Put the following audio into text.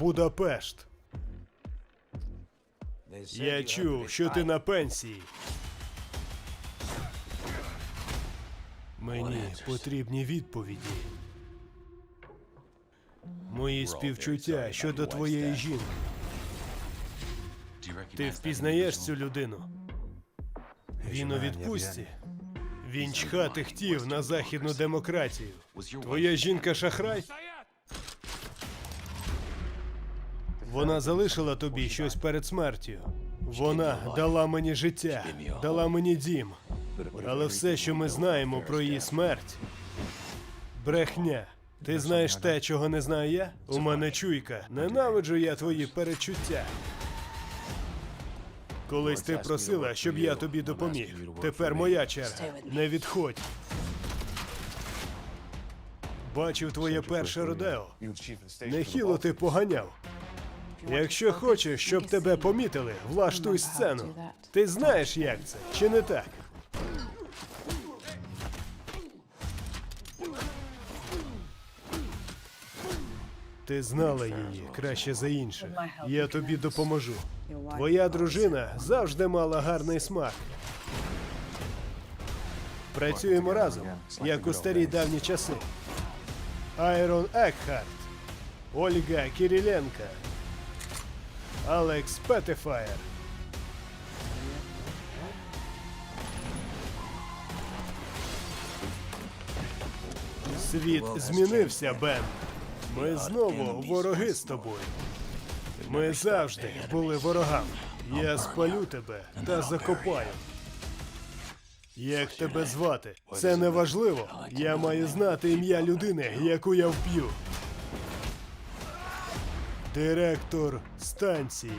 Будапешт. Я чув, що ти на пенсії. Мені потрібні відповіді. Мої співчуття щодо твоєї жінки. Ти впізнаєш цю людину? Він у відпустці. Він чхати хотів на західну демократію. Твоя жінка шахрай? Вона залишила тобі щось перед смертю. Вона дала мені життя, дала мені дім. Але все, що ми знаємо про її смерть, брехня. Ти знаєш те, чого не знаю я? У мене чуйка. Ненавиджу я твої перечуття. Колись ти просила, щоб я тобі допоміг. Тепер моя черга. Не відходь. Бачив твоє перше родео. Нехило ти поганяв. Якщо хочеш, щоб тебе помітили, влаштуй сцену. Ти знаєш, як це, чи не так? Ти знала її краще за інших. Я тобі допоможу. Твоя дружина завжди мала гарний смак. Працюємо разом, як у старі давні часи. Айрон Екхарт, Ольга Кириленко, Алекс Петефаєр. Світ змінився, Бен. Ми знову вороги з тобою. Ми завжди були ворогами. Я спалю тебе та закопаю. Як тебе звати? Це не важливо. Я маю знати ім'я людини, яку я вб'ю. Директор станції.